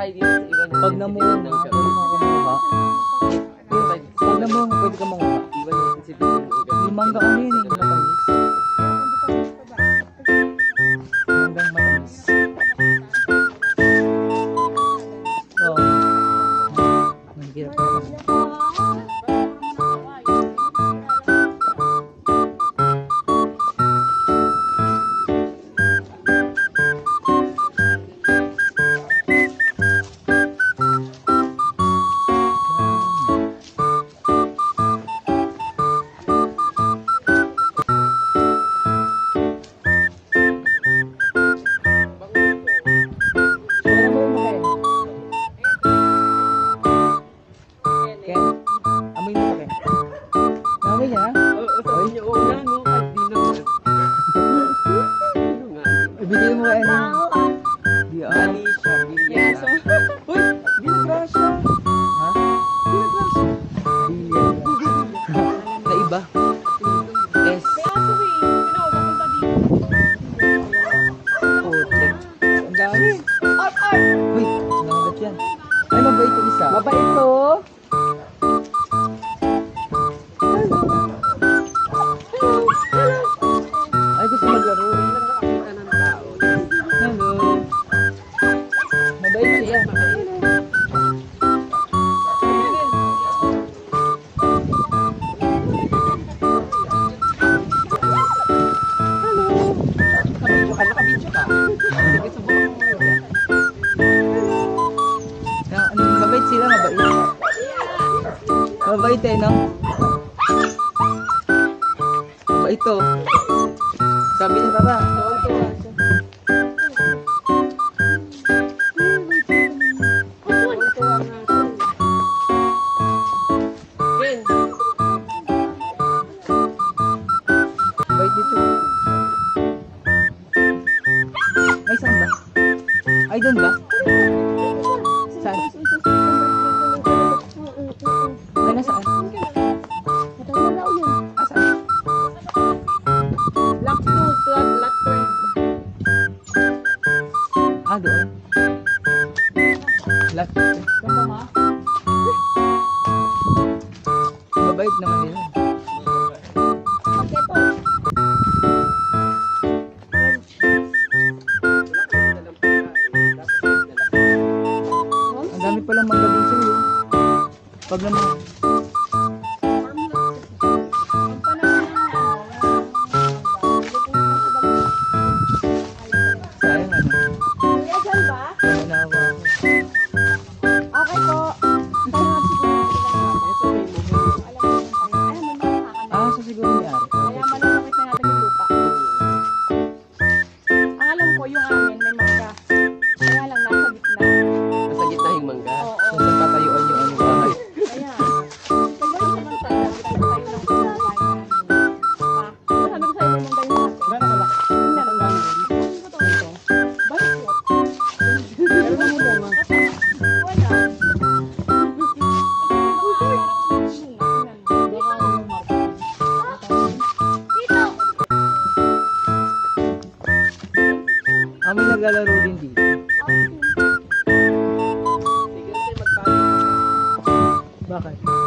kayo dito sa iba. Pag namuha, pwede ka manguha. Pag namuha, pwede ka manguha. Iba yung sensitive ng ugat. Yung mangga kami yun eh. Matamis. Manggang. Oh. Ang hirap Uy, nakagat yan. Ay, mabait to isa. Mabait to. eh, no? Ba ito? Sabi ni Baba, tuwag-tuwa siya. Ay, saan ba? Ay, doon ba? Last. Ano ma? Mabait naman nila. Okay po. Ang dami palang magkabisyo yun. Pag naman. familiar. 感觉。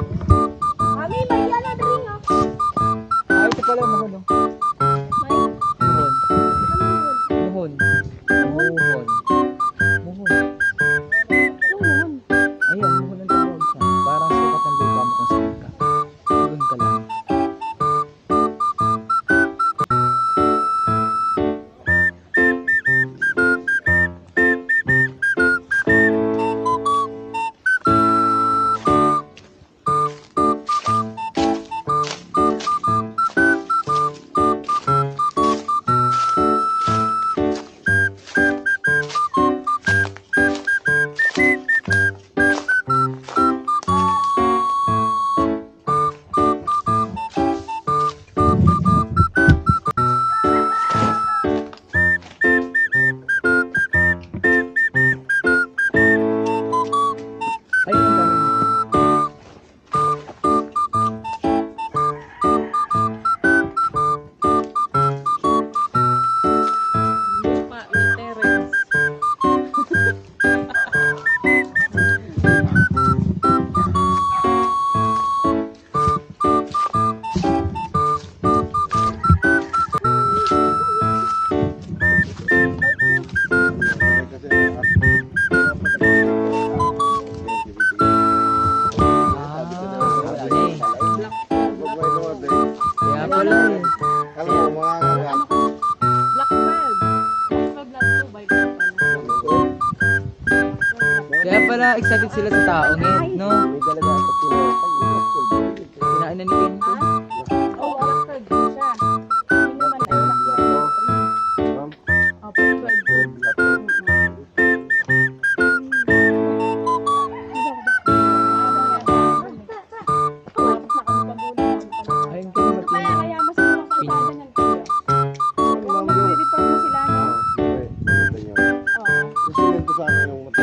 na excited sila sa tao ngayon, no? May dalaga ako Kinain na ni Ken. Oo, alaktag siya. Gusto nyo sa akin yung